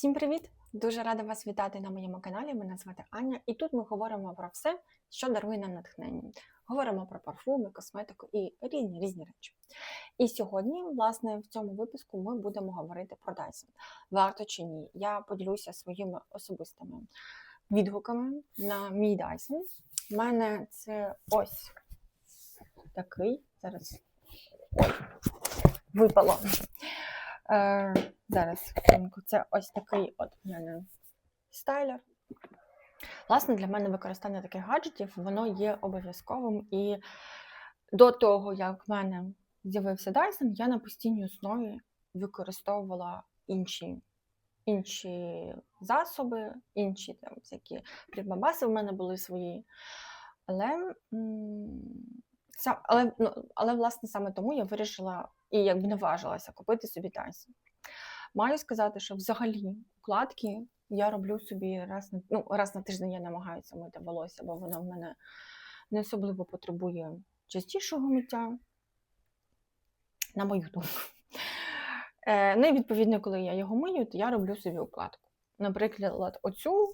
Всім привіт! Дуже рада вас вітати на моєму каналі. Мене звати Аня, і тут ми говоримо про все, що дарує нам натхнення. Говоримо про парфуми, косметику і різні різні речі. І сьогодні, власне, в цьому випуску ми будемо говорити про Dyson. Варто чи ні? Я поділюся своїми особистими відгуками на мій Dyson. У мене це ось такий. Зараз випало. Е, зараз це ось такий от у мене стайлер. Власне, для мене використання таких гаджетів воно є обов'язковим. І до того, як в мене з'явився Dyson, я на постійній основі використовувала інші інші засоби, інші там всякі прибамбаси в мене були свої. Але, са- але, ну, але власне саме тому я вирішила і якби наважилася купити собі Dyson. Маю сказати, що взагалі укладки я роблю собі раз на ну, раз на тиждень я намагаюся мити волосся, бо воно в мене не особливо потребує частішого миття, на мою думку. Е, ну і відповідно, коли я його мию, то я роблю собі укладку. Наприклад, оцю,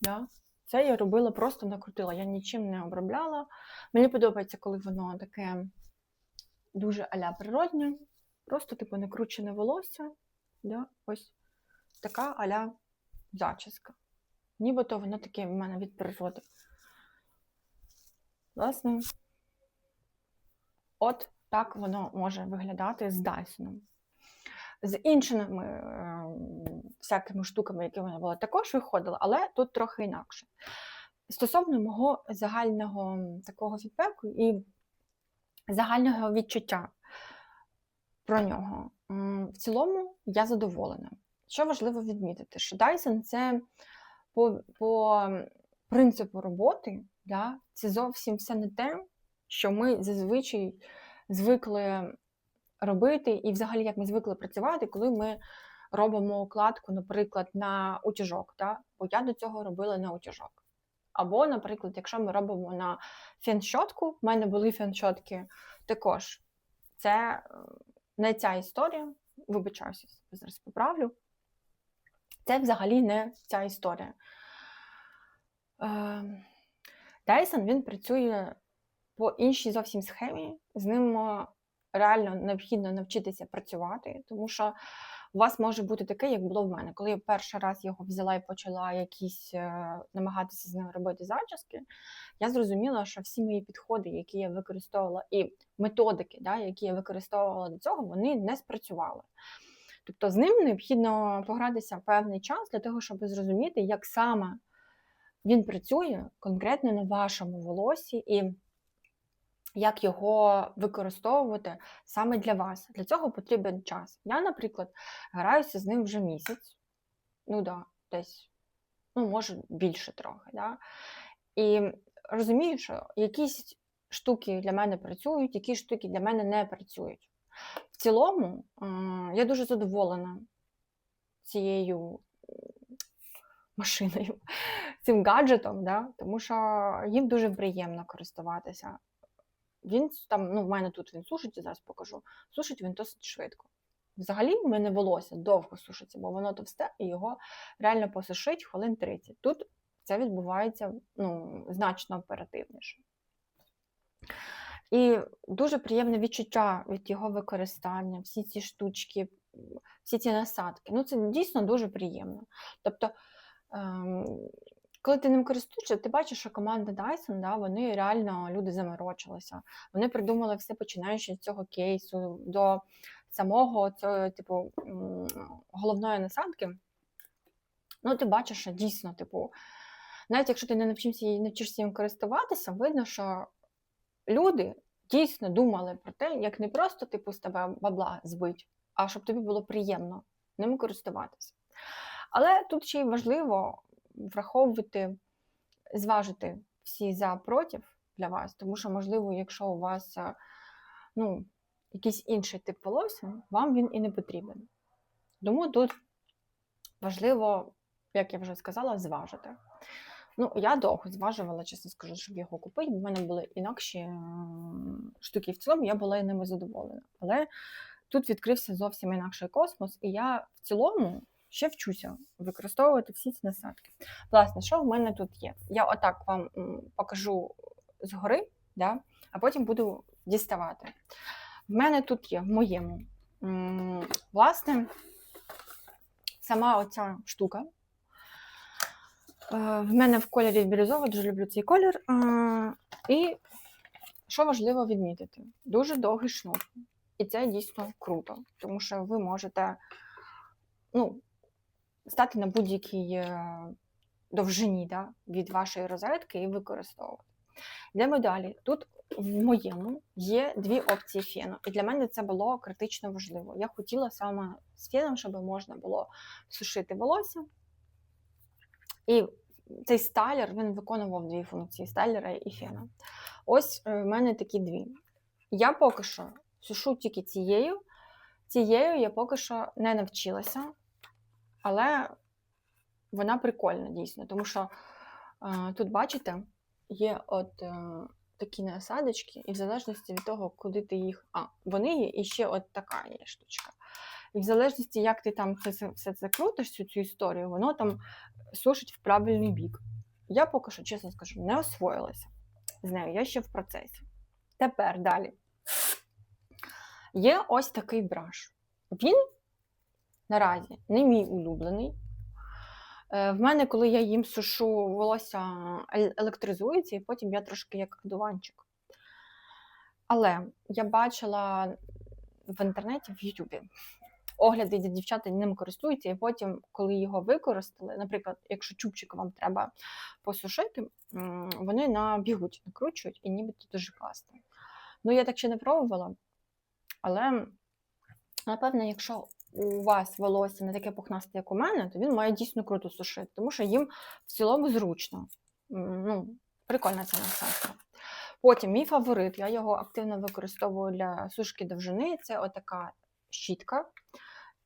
да, це я робила, просто накрутила, я нічим не обробляла. Мені подобається, коли воно таке дуже аля природнє, просто типу накручене волосся. Да? Ось така аля зачіска. Нібито воно таке в мене від природи. Власне, от так воно може виглядати з Дайсоном. З іншими е, всякими штуками, які в мене були, також виходило, але тут трохи інакше. Стосовно мого загального такого фідбеку і загального відчуття про нього. В цілому я задоволена. Що важливо відмітити, що Dyson це по, по принципу роботи, да, це зовсім все не те, що ми зазвичай звикли робити, і взагалі як ми звикли працювати, коли ми робимо укладку, наприклад, на утяжок. Да? Бо я до цього робила на утяжок. Або, наприклад, якщо ми робимо на фен-щотку, в мене були фен-щотки також. Це е, не ця історія, вибачаюся, зараз поправлю. Це взагалі не ця історія. Е, Dyson він працює по іншій зовсім схемі. З ним е, реально необхідно навчитися працювати, тому що у вас може бути таке, як було в мене. Коли я перший раз його взяла і почала якісь е, намагатися з ним робити зачіски, я зрозуміла, що всі мої підходи, які я використовувала, і методики, да, які я використовувала до цього, вони не спрацювали. Тобто з ним необхідно погратися певний час для того, щоб зрозуміти, як саме він працює конкретно на вашому волосі і як його використовувати саме для вас. Для цього потрібен час. Я, наприклад, граюся з ним вже місяць, ну да, десь, ну, може, більше трохи. Да? І розумію, що якісь штуки для мене працюють, якісь штуки для мене не працюють. В цілому, я дуже задоволена цією машиною, цим гаджетом, да? тому що їм дуже приємно користуватися. Він там, ну, в мене тут він сушить, я зараз покажу. Сушить він досить швидко. Взагалі, в мене волосся довго сушиться, бо воно товсте, і його реально посушить хвилин 30. Тут це відбувається ну, значно оперативніше. І дуже приємне відчуття від його використання, всі ці штучки, всі ці насадки. Ну, це дійсно дуже приємно. Тобто, ем, коли ти ним користуєшся, ти бачиш, що команда Dyson, да, вони реально люди заморочилися. Вони придумали все починаючи з цього кейсу до самого цього, типу, головної насадки. Ну, ти бачиш, що дійсно, типу, навіть якщо ти не навчився її навчишся їм користуватися, видно, що люди дійсно думали про те, як не просто типу з тебе бабла збить, а щоб тобі було приємно ними користуватися. Але тут ще й важливо враховувати, зважити всі за проти для вас, тому що, можливо, якщо у вас е, ну, якийсь інший тип волосся, вам він і не потрібен. Тому тут важливо, як я вже сказала, зважити. Ну, я довго зважувала, чесно скажу, щоб його купити. бо в мене були інакші штуки. В цілому я була ними задоволена. Але тут відкрився зовсім інакший космос, і я в цілому, ще вчуся використовувати всі ці насадки. Власне, що в мене тут є? Я отак вам покажу згори, да? а потім буду діставати. В мене тут є в моєму. Власне, сама оця штука. Е, В мене в кольорі бірюзово, дуже люблю цей колір. І що важливо відмітити, дуже довгий шнур. І це дійсно круто, тому що ви можете ну, стати на будь-якій е, довжині да, від вашої розетки і використовувати. Йдемо далі. Тут в моєму є дві опції фену, і для мене це було критично важливо. Я хотіла саме з феном, щоб можна було сушити волосся. І цей стайлер він виконував дві функції стайлера і фена. Ось е, в мене такі дві. Я поки що сушу тільки цією. Цією я поки що не навчилася, але вона прикольна дійсно, тому що е, тут, бачите, є от е, такі насадочки, і в залежності від того, куди ти їх. А, вони є, і ще от така є штучка. І в залежності, як ти там це, все це крутиш, цю, цю історію, воно там сушить в правильний бік. Я поки що, чесно скажу, не освоїлася з нею, я ще в процесі. Тепер далі. Є ось такий браш. Він наразі не мій улюблений. Е, В мене, коли я їм сушу, волосся ел- електризується, і потім я трошки як дуванчик. Але я бачила в інтернеті, в Ютубі огляди, де дівчата ним користуються, і потім, коли його використали, наприклад, якщо чубчик вам треба посушити, вони на бігуть накручують і нібито дуже класно. Ну, я так ще не пробувала, але напевно, якщо у вас волосся не таке пухнасте, як у мене, то він має дійсно круто сушити, тому що їм в цілому зручно. Ну, прикольна ця насадка. Потім мій фаворит, я його активно використовую для сушки довжини. Це отака щітка.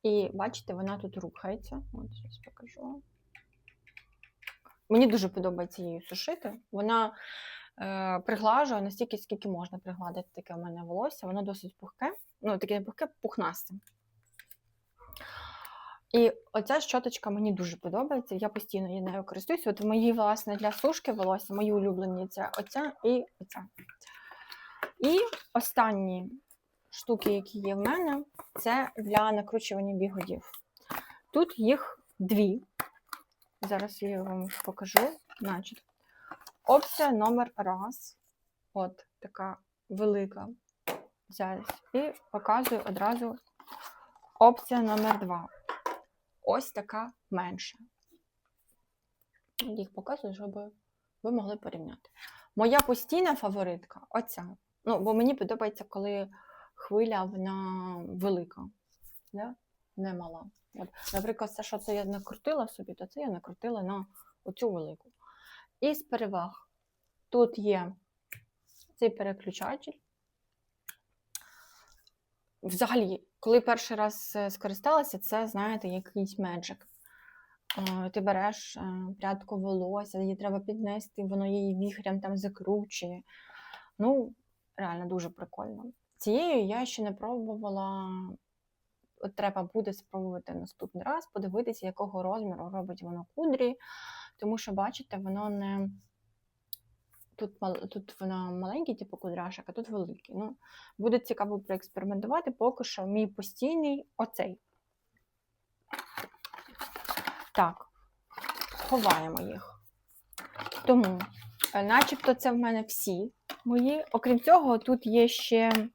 І бачите, вона тут рухається. От зараз покажу. Мені дуже подобається її сушити. Вона е, приглажує настільки, скільки можна пригладити таке у мене волосся. Воно досить пухке, ну таке пухке, пухнасте. І оця щоточка мені дуже подобається. Я постійно її нею користуюся. От мої, власне, для сушки волосся, мої улюблені це оця і оця. І останні штуки, які є в мене, це для накручування бігодів. Тут їх дві. Зараз я вам покажу. Значить, опція номер раз. От така велика. Зараз. І показую одразу опція номер два. Ось така менша. Їх показую, щоб ви могли порівняти. Моя постійна фаворитка оця. Ну, бо мені подобається, коли хвиля вона велика, да? не мала. От, наприклад, все, що це я накрутила собі, то це я накрутила на оцю велику. І з переваг. Тут є цей переключатель. Взагалі, коли перший раз е, скористалася, це, знаєте, якийсь меджик. Е, Ти береш е, прядку волосся, її треба піднести, воно її віхрям там закручує. Ну, реально дуже прикольно. Цією я ще не пробувала. От треба буде спробувати наступний раз, подивитися, якого розміру робить воно кудрі, тому що, бачите, воно не. Тут, тут вона маленький, типу кудряшок, а тут великий. Ну, буде цікаво проекспериментувати, поки що мій постійний оцей. Так, ховаємо їх. Тому, е, начебто, це в мене всі мої. Окрім цього, тут є ще е,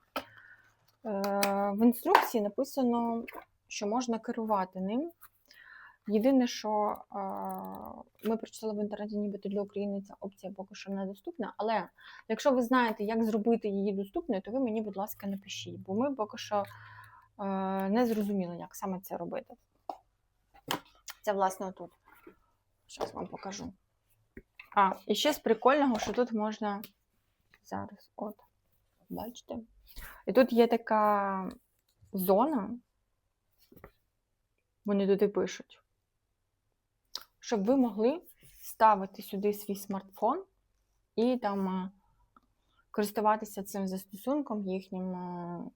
в інструкції написано, що можна керувати ним. Єдине, що ми прочитали в інтернеті, нібито для України ця опція поки що недоступна. Але якщо ви знаєте, як зробити її доступною, то ви мені, будь ласка, напишіть, бо ми поки що е, не зрозуміли, як саме це робити. Це, власне, тут. Зараз вам покажу. А, і ще з прикольного, що тут можна зараз, от, бачите? І тут є така зона, вони туди пишуть, щоб ви могли ставити сюди свій смартфон і там е, користуватися цим застосунком їхнім. е,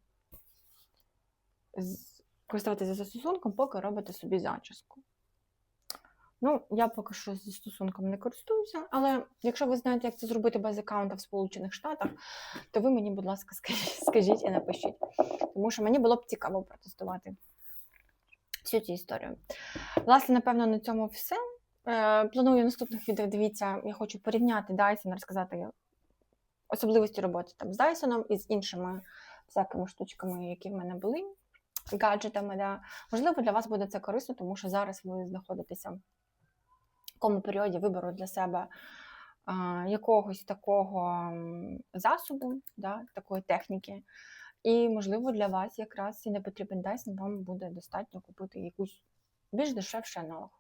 Користуватися застосунком, поки робите собі зачіску. Ну, я поки що зі стосунком не користуюся, але якщо ви знаєте, як це зробити без аккаунта в Сполучених Штатах, то ви мені, будь ласка, скажіть і напишіть. Тому що мені було б цікаво протестувати всю цю історію. Власне, напевно, на цьому все. Е, Планую наступних відео. Дивіться, я хочу порівняти Dyson, розказати особливості роботи там з Dyson і з іншими всякими штучками, які в мене були, гаджетами. Да. Можливо, для вас буде це корисно, тому що зараз ви знаходитеся в такому періоді вибору для себе а, якогось такого засобу, да, такої техніки. І, можливо, для вас якраз і не потрібен Dyson, вам буде достатньо купити якусь більш дешевший аналог.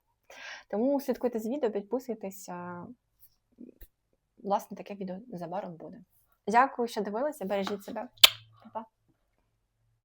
Тому слідкуйте з відео, підписуйтесь. Власне, таке відео незабаром буде. Дякую, що дивилися. Бережіть себе. Па-па.